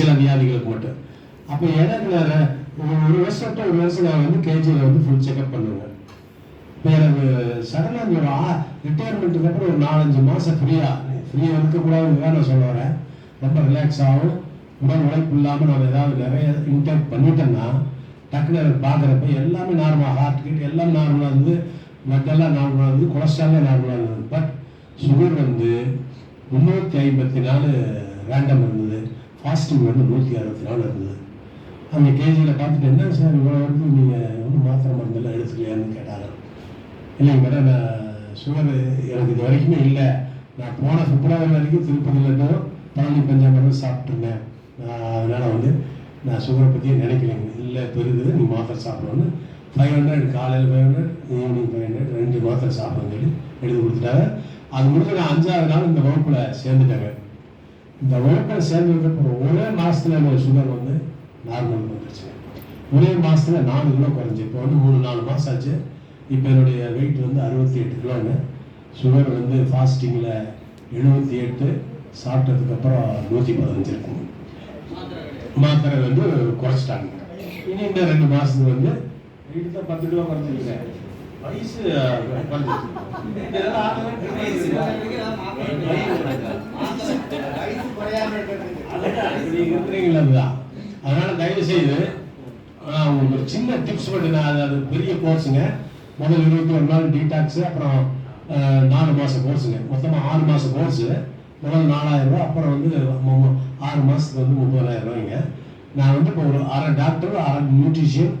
சில வியாதிகளுக்கு மட்டும். அப்போ இடத்துல ஒரு ஒரு வருஷம் ஒரு வருஷம் நான் வந்து கேஜியில் வந்து ஃபுல் செக்அப் பண்ணுவேன். இப்போ எனக்கு சடனாக ஒரு ஆ ரிட்டையர்மெண்ட்டுக்கு அப்புறம் ஒரு நாலஞ்சு மாதம் ஃப்ரீயாக ஃப்ரீயாக இருக்கக்கூடாதுன்னு தான் நான் சொல்ல வரேன். ரொம்ப ரிலாக்ஸ் ஆகும். உடல் உழைப்பு இல்லாமல் நான் ஏதாவது நிறைய இன்டேக் பண்ணிட்டேன்னா டக்குனு பார்க்குறப்ப எல்லாமே நார்மலாக ஹார்ட் கிட் எல்லாம் நார்மலாக இருந்து blood எல்லாம் நார்மலாக இருந்து கொலஸ்ட்ராலே நார்மலாக இருந்தது. பட் சுகர் வந்து முந்நூற்றி ஐம்பத்தி நாலு ரேண்டம் இருந்தது. ஃபாஸ்டிங் வந்து நூற்றி அறுபத்தி நாலு இருந்தது. அந்த கேஜியில் பார்த்துட்டு என்ன சார் இவ்வளோ வரைக்கும் நீங்கள் ஒன்றும் மாத்திரை மருந்தெல்லாம் எடுத்துக்கலையான்னு கேட்டாங்க. இல்லைங்க மேடம் நான் சுகர் எனக்கு இது வரைக்குமே இல்லை. நான் போன பிப்ரவரி வரைக்கும் திருப்பதியிலேருந்தும் பழனி பஞ்சாமிரம் சாப்பிட்ருந்தேன் நான் அதனால் வந்து நான் சுகரை பற்றியே நினைக்கலைங்க. இல்லை பெருகுது நீ மாத்திரை சாப்பிடணும்னு ஃபைவ் ஹண்ட்ரட் காலையில் five hundred evening five hundred ரெண்டு மாத்திரை சாப்பிடுன்னு சொல்லி எழுதி கொடுத்துட்டாங்க. அது முடிஞ்ச நான் அஞ்சாவது நாள் இந்த வகுப்பில் சேர்ந்துட்டேங்க. இந்த வகுப்பில் சேர்ந்ததுக்கு ஒரே மாதத்தில் எனக்கு சுகர் வந்து நார்மல் வந்துருச்சு. ஒரே மாதத்துல நாலு கிலோ குறைஞ்சி. இப்போ வந்து மூணு நாலு மாதம் ஆச்சு. இப்போ என்னுடைய வெயிட் வந்து அறுபத்தி எட்டு கிலோங்க சுகர் வந்து ஃபாஸ்டிங்கில் எழுபத்தி எட்டு சாப்பிட்டதுக்கப்புறம் நூற்றி பதினஞ்சு இருக்கும். மாத்திரை வந்து குறைச்சிட்டாங்க. இனி இந்த ரெண்டு மாதத்துக்கு வந்து வெயிட் தான் பத்து கிலோ குறைஞ்சிருக்கேன் வயசு இருக்கிறீங்களா அதனால தயவு செய்து உங்களுக்கு ஒரு சின்ன டிப்ஸ் மட்டும் நான் அது பெரிய கோர்ஸுங்க முதல் இருபத்தி ஒரு நாள் டீடாக்ஸ் அப்புறம் நாலு மாதம் கோர்ஸுங்க மொத்தமாக ஆறு மாதம் கோர்ஸு முதல் நாலாயிரம் ரூபாய் அப்புறம் வந்து ஆறு மாதத்துக்கு வந்து முப்பதாயிரம் ரூபாய்ங்க. நான் வந்து இப்போ ஒரு அரை டாக்டர் அரை நியூட்ரிஷியன்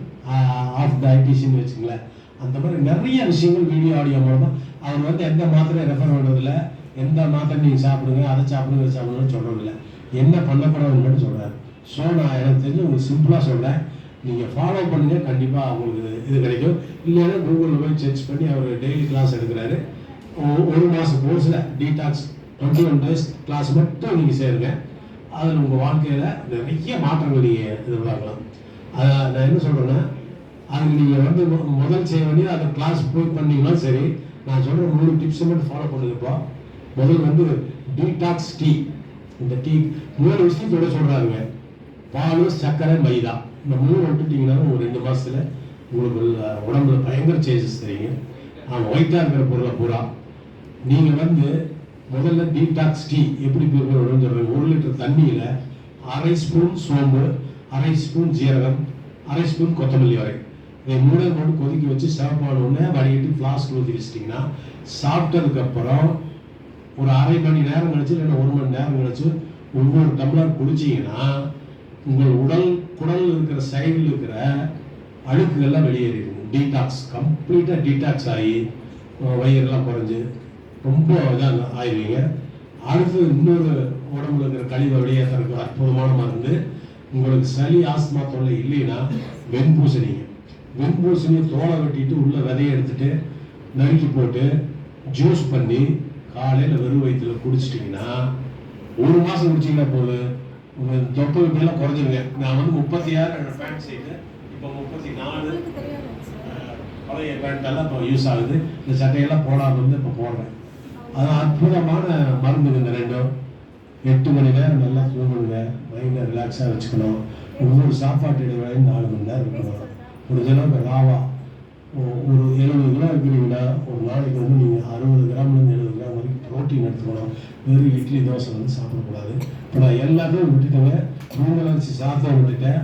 ஆஃப் டயட்டிஷியன் வச்சுங்களேன் அந்த மாதிரி நிறைய விஷயங்கள் வீடியோ ஆடியோ மூலமாக அவர் வந்து எந்த மாத்திரை ரெஃபர் பண்ணுறதில்ல எந்த மாத்திரை நீங்கள் சாப்பிடுங்க அதை சாப்பிடுங்க இதை சாப்பிடுங்கன்னு சொல்கிறதில்ல என்ன பண்ணக்கூடாதுன்னு சொல்கிறார் ஸோ நான் எனக்கு தெரிஞ்சு உங்களுக்கு சிம்பிளாக சொல்கிறேன் நீங்கள் ஃபாலோ பண்ணுங்க. கண்டிப்பாக உங்களுக்கு இது கிடைக்கும். இல்லைன்னா கூகுளில் போய் சர்ச் பண்ணி அவர் டெய்லி கிளாஸ் எடுக்கிறாரு. ஒ- ஒரு மாதம் கோர்ஸில் detox twenty one days class மட்டும் நீங்கள் சேருங்க. அதில் உங்கள் வாழ்க்கையில் நிறைய மாற்றங்கள் நீங்கள் எதிர்பார்க்கலாம். அதை நான் என்ன சொல்கிறேன்னா அதுக்கு நீங்கள் வந்து முதல் செய்ய வேண்டியது அந்த கிளாஸ் போய் பண்ணீங்கன்னா சரி. நான் சொல்கிற மூணு டிப்ஸை மட்டும் ஃபாலோ பண்ணுங்கப்பா. முதல் வந்து டீடாக்ஸ் டீ இந்த டீ மூணு விஷயத்தோட சொல்கிறாருங்க பால் சர்க்கரை மைதா. இந்த மூணு விட்டுட்டிங்கன்னா ஒரு ரெண்டு மாதத்தில் உங்களுக்கு உடம்புல பயங்கர சேஞ்சஸ் தெரியுங்க அவன் ஒயிட்டாக இருக்கிற பொருளை பூரா. நீங்கள் வந்து முதல்ல டீடாக்ஸ் டீ எப்படி ப்ரிப்பேர் பண்ணணும்னு சொல்கிறேன் ஒரு லிட்டர் தண்ணியில் அரை ஸ்பூன் சோம்பு அரை ஸ்பூன் ஜீரகம் அரை ஸ்பூன் கொத்தமல்லி வரை. மூளை மட்டும் கொதிக்க வச்சு சாப்பாடு ஒன்று வடிகட்டி ஃப்ளாஸ்க் ஊற்றி வச்சிட்டிங்கன்னா சாப்பிட்டதுக்கப்புறம் ஒரு அரை மணி நேரம் கழிச்சு இல்லைன்னா ஒரு மணி நேரம் கழிச்சு ஒவ்வொரு டம்ளர் குடிச்சிங்கன்னா உங்கள் உடல் குடல் இருக்கிற சைடில் இருக்கிற அழுக்குகள்லாம் வெளியேறிடும். டீடாக்ஸ் கம்ப்ளீட்டாக டீடாக்ஸ் ஆகி வயிறுலாம் வயிறெல்லாம் குறைஞ்சு ரொம்ப இதாக ஆயிடுவீங்க. அடுத்து இன்னொரு உடம்புல இருக்கிற கழிவை வெளியேற்றுறதுக்கு அற்புதமான மருந்து உங்களுக்கு சளி ஆஸ்மா தொல்லை இல்லைன்னா வெண்பூசணிங்க. வெண்பூசணியை தோலை வெட்டிட்டு உள்ள விதையை எடுத்துட்டு நறுக்கி போட்டு ஜூஸ் பண்ணி காலையில் வெறும் வயிற்றுல குடிச்சிட்டிங்கன்னா ஒரு மாதம் குடிச்சிங்கன்னா போதும். உங்கள் தொப்பை இப்படிலாம் குறைஞ்சிருங்க. நான் வந்து முப்பத்தி ஆறு பேண்ட் செய்து இப்போ முப்பத்தி நாலு பழைய பேண்ட் எல்லாம் இப்போ யூஸ் ஆகுது. இந்த சட்டையெல்லாம் போடாமல் வந்து இப்போ போடுறேன். அது அற்புதமான மருந்துங்க இந்த ரெண்டும். எட்டு மணி நேரம் நல்லா தூங்கணுங்க மைண்டை ரிலாக்ஸாக வச்சுக்கணும். ஒவ்வொரு சாப்பாட்டு இடைவேளையும் நாலு மணி நேரம் இருக்கணும். ஒரு அளவுக்கு ராவா ஒ- ஒரு எழுபது கிலோ இருக்கிறீங்கன்னா ஒரு நாளைக்கு வந்து நீங்கள் அறுபது கிராம்லேருந்து எழுபது கிராம் வரைக்கும் ப்ரோட்டீன் எடுத்துக்கணும். வெறும் இட்லி தோசை வந்து சாப்பிடக்கூடாது. இப்போ நான் எல்லாத்தையும் விட்டுட்டேன் மூங்கலரிசி சாதம் விட்டுட்டேன்.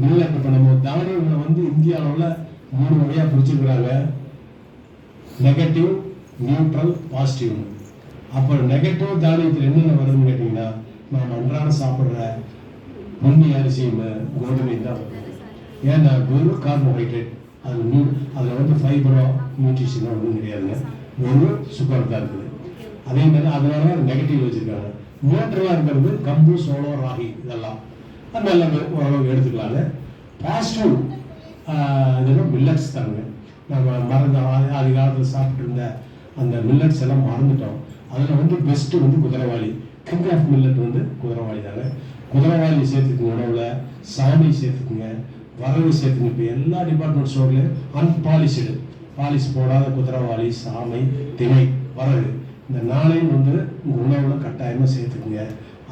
மில்லட் இப்போ நம்ம தானியங்களை வந்து இந்திய அளவில் மூணு வகையாக பிரிச்சிருக்கிறாங்க. நெகட்டிவ் நியூட்ரல் பாசிட்டிவ் அப்போ நெகட்டிவ் தானியத்தில் என்னென்ன வருதுன்னு கேட்டிங்கன்னா நாம் அன்றாடம் சாப்பிட்ற பொன்னி அரிசியும் கோதுமை தான். வருது ஏன்னா வெறும் கார்போஹைட்ரேட் அது நியூ அதில் வந்து ஃபைபரோ நியூட்ரிஷனோ ஒன்றும் கிடையாதுங்க. வெறும் சுகர் தான் இருக்குது. அதே மாதிரி அதனால தான் நெகட்டிவ் வச்சுருக்காங்க. நியூட்ரலாக இருக்கிறது கம்பு சோளம் ராகி இதெல்லாம். அது நல்ல ஓரளவுக்கு எடுத்துக்கலாங்க. பாசிட்டிவ் இதெல்லாம் மில்லட்ஸ் தாங்க நம்ம மறந்த ஆதி காலத்தில் சாப்பிட்ருந்த அந்த மில்லட்ஸ் எல்லாம் மறந்துட்டோம். அதில் வந்து பெஸ்ட்டு வந்து குதிரைவாளி கிங் ஆஃப் மில்லட் வந்து குதிரைவாளி தாங்க. குதிரைவாளி சேர்த்துக்குங்க உணவில். சாமி சேர்த்துக்குங்க. வரவு சேர்த்துங்க இப்போ எல்லா டிபார்ட்மெண்ட் ஸ்டோர்லையும் அன்பாலிஷ்டு பாலிஷ் போடாத குதிரவாளி சாமை திணை வரகு இந்த நாளையும் வந்து உங்கள் உணவில் கட்டாயமாக சேர்த்துக்குங்க.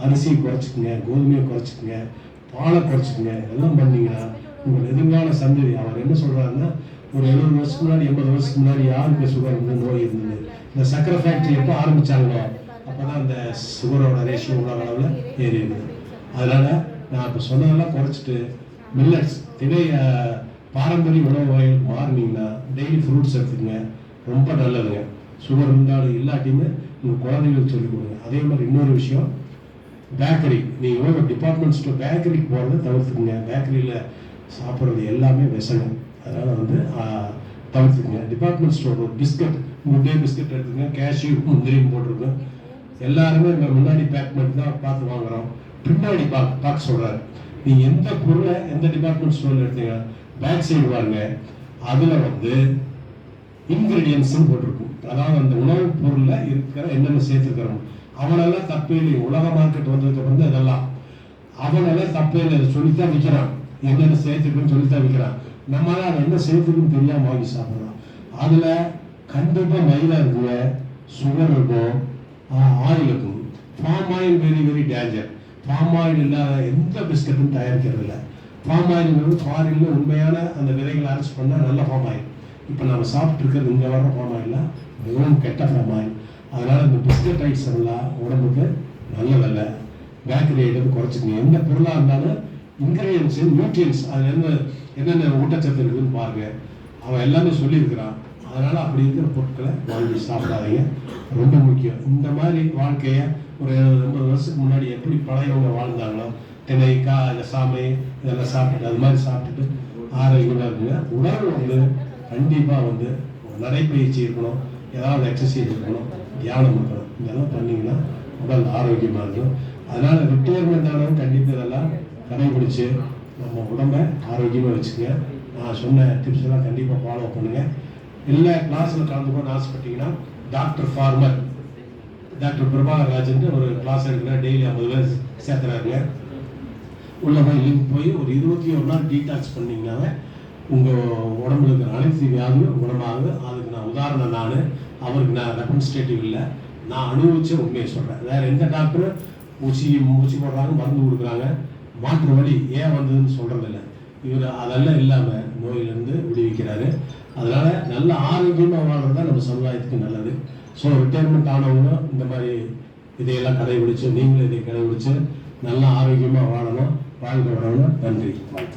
அரிசியை குறைச்சிக்குங்க கோதுமையை குறைச்சிக்கங்க பாலை குறைச்சிக்குங்க எல்லாம் பண்ணிங்கன்னா உங்கள் எதிர்கால சந்ததி. அவர் என்ன சொல்கிறாருன்னா ஒரு எழுபது வருஷத்துக்கு முன்னாடி எண்பது வருஷத்துக்கு முன்னாடி யாருக்கு சுகர் இருந்தது நோய் இருந்தது? இந்த சக்கரை ஃபேக்ட்ரி எப்போ ஆரம்பிச்சாங்களா அப்போ தான் அந்த சுகரோட ரேஷியோ உலக அளவில் ஏறி இருந்தது அதனால் நான் இப்போ சொன்னதெல்லாம் குறைச்சிட்டு மில்லட்ஸ் திணை பாரம்பரிய உணவு வகைகள் மாறினீங்கன்னா டெய்லி ஃப்ரூட்ஸ் எடுத்துக்கங்க. ரொம்ப நல்லதுங்க. சுகர் இருந்தாலும் இல்லாட்டியுமே உங்கள் குழந்தைங்களுக்கு சொல்லிக் கொடுங்க. அதே மாதிரி இன்னொரு விஷயம் பேக்கரி நீங்கள் ஒரு டிபார்ட்மெண்ட் ஸ்டோர் பேக்கரிக்கு போகிறத தவிர்த்துக்குங்க. பேக்கரியில் சாப்பிட்றது எல்லாமே விஷங்க. அதனால் வந்து தவிர்த்துக்குங்க. டிபார்ட்மெண்ட் ஸ்டோர் ஒரு பிஸ்கட் முட்டே பிஸ்கட் எடுத்துங்க கேஷ்யூ முந்திரியும் போட்டிருக்கோம். எல்லாருமே இப்போ முன்னாடி பேக் பண்ணி தான் பார்த்து வாங்குறோம். பின்னாடி பார்க்க பார்க்க சொல்கிறாரு நீ எந்த பொருளை எந்த டிபார்ட்மெண்ட் ஸ்டோர்ல எடுத்தீங்க? பேக் சைடு பாருங்க. அதில் வந்து இன்கிரீடியன்ஸ்னு போட்டிருக்கும். அதாவது அந்த உணவுப் பொருளில் இருக்கிற என்னென்ன சேர்த்துக்கிறோம் அவனெல்லாம் தப்பே இல்லை உலக மார்க்கெட் வந்ததுக்கு வந்து அதெல்லாம் அவனெல்லாம் தப்பே இல்லை சொல்லித்தான் விற்கிறான் என்னென்ன சேர்த்துக்குன்னு சொல்லித்தான் விற்கிறான் நம்மளால அதை என்ன சேர்த்துக்குன்னு தெரியாம வாங்கி சாப்பிட்றோம் அதில் கண்டிப்பாக மைதா இருக்குங்க சுகர் இருக்கும் ஆயில் இருக்கும். Palm oil very very danger palm oil இல்லாத எந்த பிஸ்கட்டும் தயாரிக்கிறதில்ல. பாம் ஃபார்ம் ஆயில்ங்கிறது ஃபாரின்ல உண்மையான அந்த விதைகளை அரைச்சி பண்ணால் நல்ல பாம் ஆயில் இப்போ நம்ம சாப்பிட்ருக்கிறது இங்கே வர பாம் ஆயில்லாம் மிகவும் கெட்ட பாம் ஆயில் அதனால் இந்த பிஸ்கட் ஐட்ஸ் எல்லாம் உடம்புக்கு நல்லதல்ல பேக்கரி ஐட்டம் குறைச்சிக்கணும் எந்த பொருளாக இருந்தாலும் இன்கிரீடியன்ஸ் நியூட்ரியன்ஸ் அதில் என்ன என்னென்ன ஊட்டச்சத்து இருக்குதுன்னு பாருங்க. அவன் எல்லாமே சொல்லியிருக்கிறான். அதனால் அப்படி இருக்கிற பொருட்களை வாங்கி சாப்பிடாதீங்க. ரொம்ப முக்கியம். இந்த மாதிரி வாழ்க்கையை ஒரு எழுபது எண்பது வருஷத்துக்கு முன்னாடி எப்படி பழையவங்க வாழ்ந்தாங்களோ திணை கா இந்த சாமை இதெல்லாம் சாப்பிட்டுட்டு அது மாதிரி சாப்பிட்டுட்டு ஆரோக்கியமாக இருக்குங்க உணவு வந்து கண்டிப்பாக வந்து நடைப்பயிற்சி இருக்கணும். ஏதாவது எக்ஸசைஸ் இருக்கணும். தியானம் இருக்கணும். இதெல்லாம் பண்ணிங்கன்னா உடல் ஆரோக்கியமாக இருக்கும். அதனால் ரிட்டையர்மெண்ட் ஆனவங்க கண்டிப்பாக இதெல்லாம் கடைபிடிச்சு நம்ம உடம்ப ஆரோக்கியமாக வச்சுக்கங்க நான் சொன்ன டிப்ஸ் எல்லாம் கண்டிப்பாக ஃபாலோ பண்ணுங்கள் இல்லை கிளாஸில் கலந்துக்கணும்னு ஆசைப்பட்டீங்கன்னா doctor former doctor Prabhakar Rajan ஒரு கிளாஸ் எடுக்கிறார் டெய்லி ஐம்பது பேர் சேர்த்துறாருங்க. உள்ள போய் லிங்க் போய் ஒரு இருபத்தி ஒரு நாள் டீடாக்ஸ் பண்ணிங்கனாவே உங்கள் உடம்புல இருக்கிற அனைத்து வியாதியும் குணமாகுது. அதுக்கு நான் உதாரணம் நான். அவருக்கு நான் ரெப்ரன்ஸ்டேட்டிவ் இல்லை. நான் அனுபவிச்ச உண்மையை சொல்கிறேன் வேறு எந்த டாக்டரும் ஊசி ஊசி போடுறாங்க மருந்து கொடுக்குறாங்க? மாற்று வழி ஏன் வந்ததுன்னு சொல்கிறதில்ல இவர் அதெல்லாம் இல்லாமல் நோயிலிருந்து விடுவிக்கிறாரு. அதனால் நல்ல ஆரோக்கியமாக வாழ்றது தான் நம்ம சமுதாயத்துக்கு நல்லது. ஸோ ரிட்டையர்மெண்ட் ஆனவங்க இந்த மாதிரி இதையெல்லாம் கடைபிடிச்சு நீங்களும் இதை கடைபிடிச்சு நல்லா ஆரோக்கியமாக வாழணும். வாழ்க்கை வரணும் நன்றி. வாழ்க்கை